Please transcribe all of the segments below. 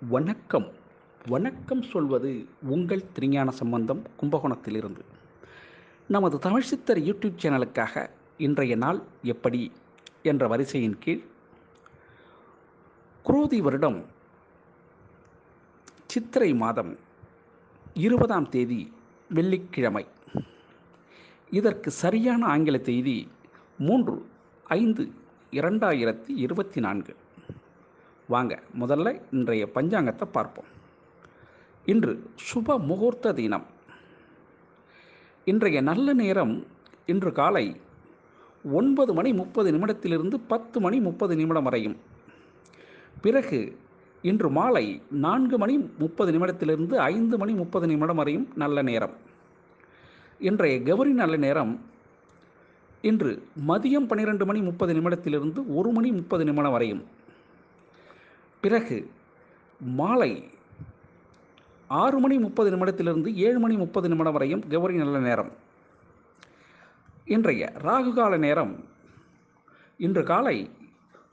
வணக்கம். வணக்கம் சொல்வது உங்கள் திருஞான சம்பந்தம் கும்பகோணத்திலிருந்து. நமது தமிழ் சித்தர் யூடியூப் சேனலுக்காக இன்றைய நாள் எப்படி என்ற வரிசையின் கீழ் குரோதி வருடம் சித்திரை மாதம் இருபதாம் தேதி வெள்ளிக்கிழமை. இதற்கு சரியான ஆங்கில தேதி மூன்று ஐந்து இரண்டாயிரத்தி இருபத்தி நான்கு. வாங்க முதல்ல இன்றைய பஞ்சாங்கத்தை பார்ப்போம். இன்று சுப முகூர்த்த தினம். இன்றைய நல்ல நேரம் இன்று காலை ஒன்பது மணி முப்பது நிமிடத்திலிருந்து பத்து மணி முப்பது நிமிடம் வரையும். பிறகு இன்று மாலை நான்கு மணி முப்பது நிமிடத்திலிருந்து ஐந்து மணி முப்பது நிமிடம் வரையும் நல்ல நேரம். இன்றைய கௌரி நல்ல நேரம் இன்று மதியம் பன்னிரெண்டு மணி முப்பது நிமிடத்திலிருந்து ஒரு மணி முப்பது நிமிடம் வரையும். பிறகு மாலை ஆறு மணி முப்பது நிமிடத்திலிருந்து ஏழு மணி முப்பது நிமிடம் வரையும் கௌரி நல்ல நேரம். இன்றைய ராகுகால நேரம். இன்று காலை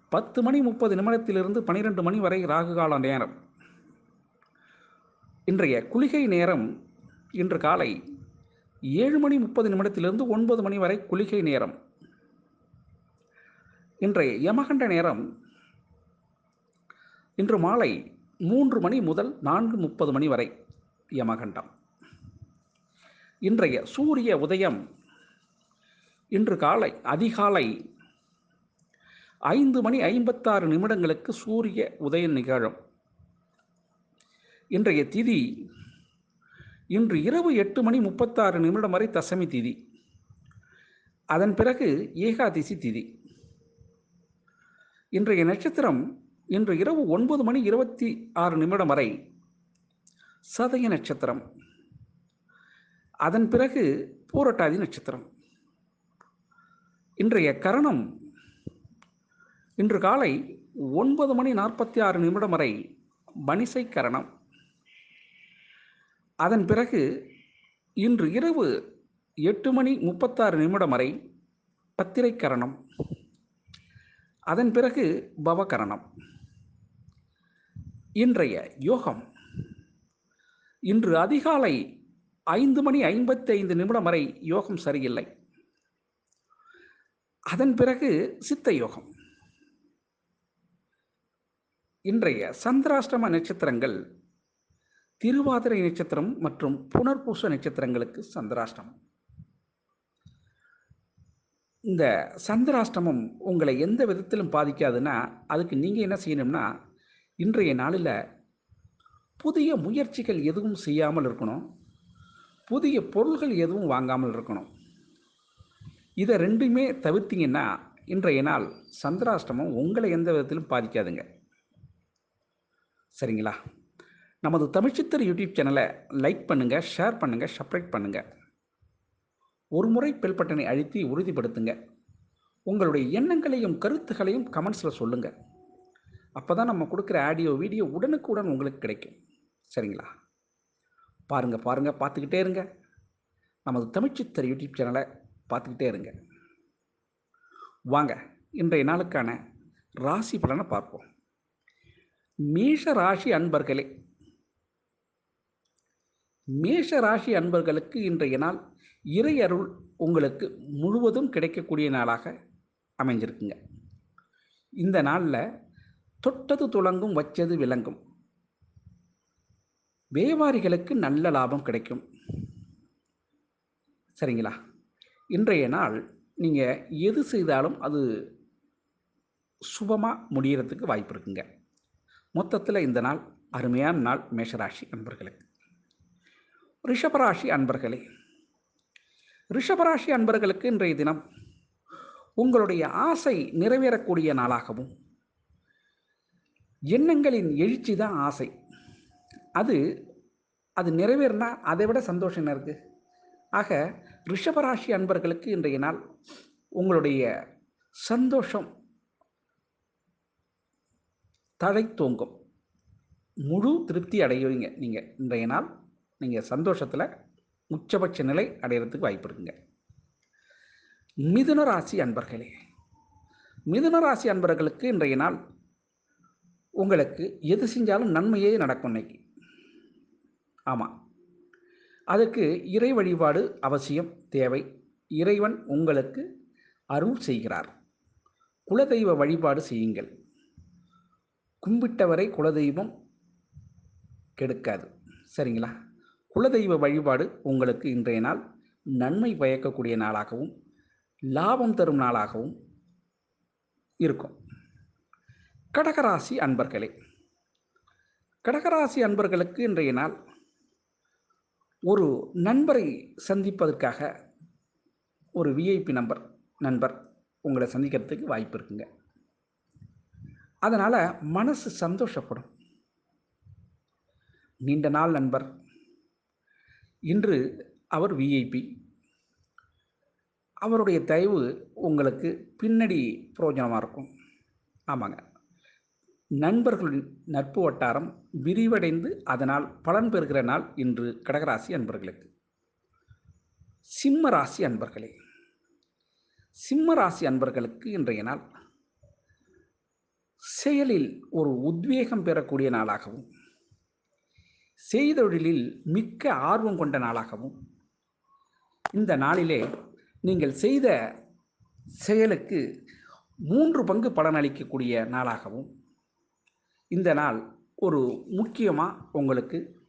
பத்து மணி முப்பது நிமிடத்திலிருந்து பனிரெண்டு மணி வரை ராகுகால நேரம். இன்றைய குளிகை நேரம். இன்று காலை ஏழு மணி முப்பது நிமிடத்திலிருந்து ஒன்பது மணி வரை குளிகை நேரம். இன்றைய யமகண்ட நேரம். இன்று மாலை மூன்று மணி முதல் நான்கு முப்பது மணி வரை யமகண்டம். இன்றைய சூரிய உதயம் இன்று காலை அதிகாலை ஐந்து மணி ஐம்பத்தாறு நிமிடங்களுக்கு சூரிய உதயம் நிகழும். இன்றைய திதி இன்று இரவு எட்டு மணி முப்பத்தாறு நிமிடம் வரை தசமி திதி. அதன் பிறகு ஏகாதசி திதி. இன்றைய நட்சத்திரம் இன்று இரவு ஒன்பது மணி இருபத்தி ஆறு நிமிடம் வரை சதய நட்சத்திரம். அதன் பிறகு பூரட்டாதி நட்சத்திரம். இன்றைய கரணம் இன்று காலை ஒன்பது மணி நாற்பத்தி ஆறு நிமிடம் வரை பனிசை கரணம். அதன் பிறகு இன்று இரவு எட்டு மணி முப்பத்தாறு நிமிடம் வரை பத்திரை கரணம். அதன் பிறகு பவகரணம் இன்றைய யோகம். இன்று அதிகாலை ஐந்து மணி ஐம்பத்தி ஐந்து நிமிடம் வரை யோகம் சரியில்லை. அதன் பிறகு சித்த யோகம். இன்றைய சந்திராஷ்டம நட்சத்திரங்கள் திருவாதிரை நட்சத்திரம் மற்றும் புனர்பூச நட்சத்திரங்களுக்கு சந்திராஷ்டமம். இந்த சந்திராஷ்டமம் உங்களை எந்த விதத்திலும் பாதிக்காதுன்னா அதுக்கு நீங்கள் என்ன செய்யணும்னா இன்றைய நாளில் புதிய முயற்சிகள் எதுவும் செய்யாமல் இருக்கணும். புதிய பொருள்கள் எதுவும் வாங்காமல் இருக்கணும். இதை ரெண்டுமே தவிர்த்தீங்கன்னா இன்றைய நாள் சந்திராஷ்டமம் உங்களை எந்த விதத்திலும் பாதிக்காதுங்க. சரிங்களா? நமது தமிழ்ச்சித்தர் யூடியூப் சேனலை லைக் பண்ணுங்கள் ஷேர் பண்ணுங்கள் சப்ரைட் பண்ணுங்கள் ஒரு முறை பெல் பட்டனை அழுத்தி உறுதிப்படுத்துங்க. உங்களுடைய எண்ணங்களையும் கருத்துகளையும் கமெண்ட்ஸில் சொல்லுங்கள் அப்போ தான் நம்ம கொடுக்குற ஆடியோ வீடியோ உடனுக்குடன் உங்களுக்கு கிடைக்கும். சரிங்களா? பாருங்கள் பாருங்கள் பார்த்துக்கிட்டே இருங்க. நமது தமிழ்ச்சித்தர் யூடியூப் சேனலை பார்த்துக்கிட்டே இருங்க. வாங்க இன்றைய நாளுக்கான ராசி பலனை பார்ப்போம். மேஷ ராசி அன்பர்களே மேஷ ராசி அன்பர்களுக்கு இன்றைய நாள் இறை அருள் உங்களுக்கு முழுவதும் கிடைக்கக்கூடிய நாளாக அமைஞ்சிருக்குங்க. இந்த நாளில் தொட்டது துளங்கும் வச்சது விளங்கும். வியாபாரிகளுக்கு நல்ல லாபம் கிடைக்கும். சரிங்களா? இன்றைய நாள் நீங்கள் எது செய்தாலும் அது சுபமாக முடிகிறதுக்கு வாய்ப்பு இருக்குங்க. மொத்தத்தில் இந்த நாள் அருமையான நாள் மேஷராசி அன்பர்களுக்கு ரிஷபராசி அன்பர்களே. ரிஷபராசி அன்பர்களுக்கு இன்றைய தினம் உங்களுடைய ஆசை நிறைவேறக்கூடிய நாளாகவும் எண்ணங்களின் எழுச்சி தான் ஆசை. அது அது நிறைவேறினா அதை விட சந்தோஷம் என்ன இருக்குது ஆக ரிஷபராசி அன்பர்களுக்கு இன்றைய நாள் உங்களுடைய சந்தோஷம் தழைத்தோங்கும் முழு திருப்தி அடைவீங்க நீங்கள் இன்றைய நாள் நீங்கள் சந்தோஷத்தில் உச்சபட்ச நிலை அடையிறதுக்கு வாய்ப்பு இருக்குங்க. மிதுன ராசி அன்பர்களே மிதுன ராசி அன்பர்களுக்கு இன்றைய நாள் உங்களுக்கு எது செஞ்சாலும் நன்மையே நடக்கும் இன்னைக்கு. ஆமாம் அதுக்கு இறை வழிபாடு அவசியம் தேவை. இறைவன் உங்களுக்கு அருள் செய்கிறார். குலதெய்வ வழிபாடு செய்யுங்கள். கும்பிட்டவரை குலதெய்வம் கெடுக்காது. சரிங்களா? குலதெய்வ வழிபாடு உங்களுக்கு இன்றைய நாள் நன்மை பயக்கக்கூடிய நாளாகவும் லாபம் தரும் நாளாகவும் இருக்கும். கடகராசி அன்பர்களே கடகராசி அன்பர்களுக்கு இன்றைய நாள் ஒரு நண்பரை சந்திப்பதற்காக ஒரு விஐபி நம்பர் நண்பர் உங்களை சந்திக்கிறதுக்கு வாய்ப்பு இருக்குங்க. அதனால் மனசு சந்தோஷப்படும். நீண்ட நாள் நண்பர் இன்று அவர் விஐபி அவருடைய தயவு உங்களுக்கு பின்னடி பிரயோஜனமாக இருக்கும். ஆமாங்க. நண்பர்களின் நட்பு வட்டாரம் விரிவடைந்து அதனால் பலன் பெறுகிற நாள் இன்று கடகராசி அன்பர்களுக்கு. சிம்ம ராசி அன்பர்களே சிம்ம ராசி அன்பர்களுக்கு இன்றைய நாள் செயலில் ஒரு உத்வேகம் பெறக்கூடிய நாளாகவும் செய்தொழிலில் மிக்க ஆர்வம் கொண்ட நாளாகவும் இந்த நாளிலே நீங்கள் செய்த செயலுக்கு மூன்று பங்கு பலனளிக்கக்கூடிய நாளாகவும் இந்த நாள் ஒரு முக்கியமாக உங்களுக்கு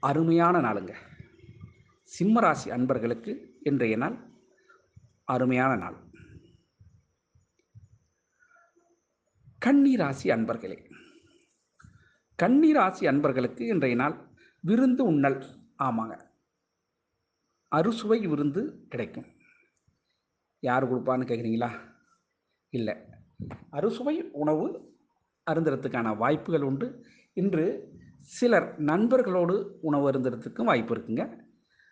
அருமையான நாளுங்க. சிம்மராசி அன்பர்களுக்கு இன்றைய நாள் அருமையான நாள். கன்னிராசி அன்பர்களே கன்னிராசி அன்பர்களுக்கு இன்றைய நாள் விருந்து உண்ணல். ஆமாங்க. அறுசுவை விருந்து கிடைக்கும். யார் கொடுப்பான்னு கேட்குறீங்களா இல்லை. அறுசுவை உணவு அருந்துறதுக்கான வாய்ப்புகள் உண்டு. இன்று சிலர் நண்பர்களோடு உணவு அருந்துறதுக்கும் வாய்ப்பு இருக்குங்க.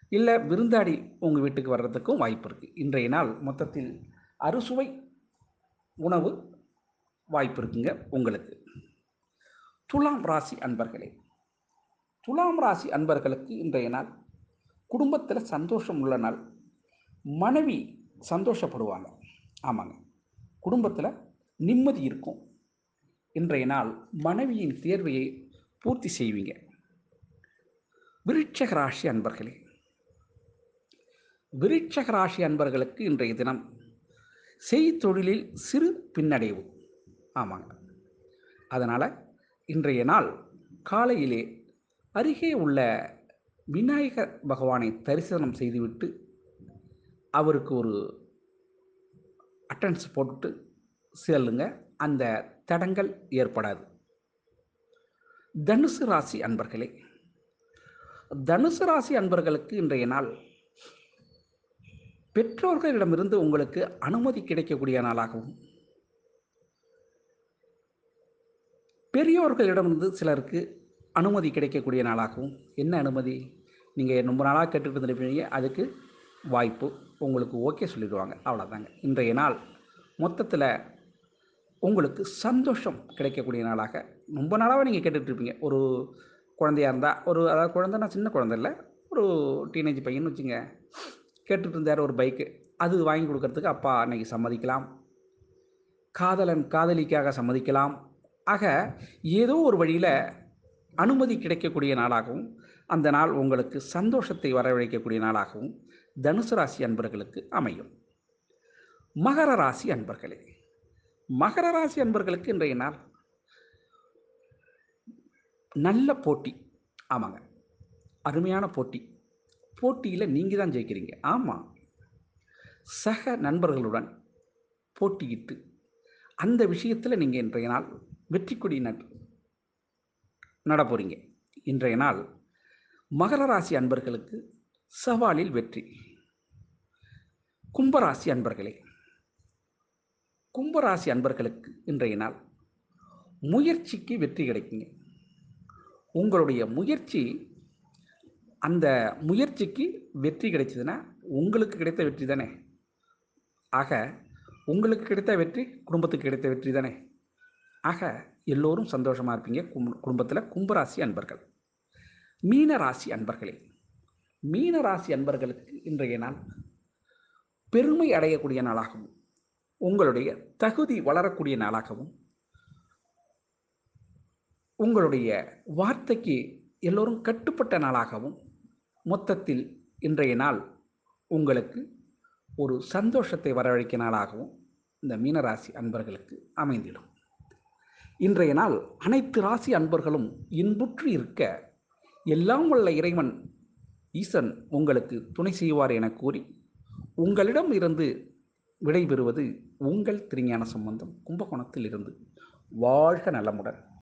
இல்லை விருந்தாடி உங்கள் வீட்டுக்கு வர்றதுக்கும் வாய்ப்பு இருக்குது இன்றைய நாள் மொத்தத்தில் அறுசுவை உணவு வாய்ப்பு இருக்குங்க உங்களுக்கு. துலாம் ராசி அன்பர்களே துலாம் ராசி அன்பர்களுக்கு இன்றைய நாள் குடும்பத்தில் சந்தோஷம் உள்ள நாள். மனைவி சந்தோஷப்படுவாங்க. ஆமாங்க. குடும்பத்தில் நிம்மதி இருக்கும். இன்றைய நாள் மனைவியின் தேர்வையை பூர்த்தி செய்வீங்க. விருட்சக ராசி அன்பர்களே விருட்சக ராசி அன்பர்களுக்கு இன்றைய தினம் செய்தொழிலில் சிறு பின்னடைவு. ஆமாங்க. அதனால் இன்றைய நாள் காலையிலே அருகே உள்ள விநாயகர் பகவானை தரிசனம் செய்துவிட்டு அவருக்கு ஒரு அட்டன்ஸ் போட்டுட்டு செல்லுங்க. அந்த தடங்கள் ஏற்படாது. தனுசு ராசி அன்பர்களே தனுசு ராசி அன்பர்களுக்கு இன்றைய நாள் பெற்றோர்களிடமிருந்து உங்களுக்கு அனுமதி கிடைக்கக்கூடிய நாளாகவும் பெரியோர்களிடமிருந்து சிலருக்கு அனுமதி கிடைக்கக்கூடிய நாளாகவும் என்ன அனுமதி? நீங்கள் ரொம்ப நாளாக கேட்டுட்டு இருந்துருப்பீங்க அதுக்கு வாய்ப்பு உங்களுக்கு ஓகே சொல்லிடுவாங்க. அவ்வளோதாங்க இன்றைய நாள் மொத்தத்தில் உங்களுக்கு சந்தோஷம் கிடைக்கக்கூடிய நாளாக. ரொம்ப நாளாகவே நீங்கள் கேட்டுட்ருப்பீங்க. ஒரு குழந்தையாக இருந்தால் ஒரு அதாவது குழந்தைனா சின்ன குழந்தை இல்லை. ஒரு டீனேஜ் பையன் வச்சுங்க. கேட்டுட்டு இருந்தார் ஒரு பைக்கு அது வாங்கி கொடுக்கறதுக்கு அப்பா அன்னைக்கு சம்மதிக்கலாம். காதலன் காதலிக்காக சம்மதிக்கலாம். ஆக ஏதோ ஒரு வழியில் அனுமதி கிடைக்கக்கூடிய நாளாகவும் அந்த நாள் உங்களுக்கு சந்தோஷத்தை வரவழைக்கக்கூடிய நாளாகவும் தனுசு ராசி அன்பர்களுக்கு அமையும். மகர ராசி அன்பர்களே மகர ராசி அன்பர்களுக்கு இன்றைய நாள் நல்ல போட்டி. ஆமாங்க. அருமையான போட்டி. போட்டியில் நீங்கள் தான் ஜெயிக்கிறீங்க. ஆமாம் சக நண்பர்களுடன் போட்டியிட்டு அந்த விஷயத்தில் நீங்கள் இன்றைய நாள் வெற்றி கொடி நட் நட போகிறீங்க இன்றைய நாள் மகர ராசி அன்பர்களுக்கு சவாலில் வெற்றி. கும்பராசி அன்பர்களே கும்பராசி அன்பர்களுக்கு இன்றைய நாள் முயற்சிக்கு வெற்றி கிடைக்குங்க. உங்களுடைய முயற்சி அந்த முயற்சிக்கு வெற்றி கிடைச்சதுன்னா உங்களுக்கு கிடைத்த வெற்றி தானே? ஆக உங்களுக்கு கிடைத்த வெற்றி குடும்பத்துக்கு கிடைத்த வெற்றி தானே? ஆக எல்லோரும் சந்தோஷமாக இருப்பீங்க கும் குடும்பத்தில் கும்பராசி அன்பர்கள். மீன ராசி அன்பர்களே மீன ராசி அன்பர்களுக்கு இன்றைய நாள் பெருமை அடையக்கூடிய நாளாகவும் உங்களுடைய தகுதி வளரக்கூடிய நாளாகவும் உங்களுடைய வார்த்தைக்கு எல்லோரும் கட்டுப்பட்ட நாளாகவும் மொத்தத்தில் இன்றைய நாள் உங்களுக்கு ஒரு சந்தோஷத்தை வரவழைக்க நாளாகவும் இந்த மீனராசி அன்பர்களுக்கு அமைந்திடும். இன்றைய நாள் அனைத்து ராசி அன்பர்களும் இன்புற்று இருக்க எல்லாம் உள்ள இறைவன் ஈசன் உங்களுக்கு துணை செய்வார் என கூறி உங்களிடம் இருந்து விடைபெறுவது உங்கள் திருஞான சம்பந்தம் கும்பகோணத்தில் இருந்து வாழ்க நலமுடன்.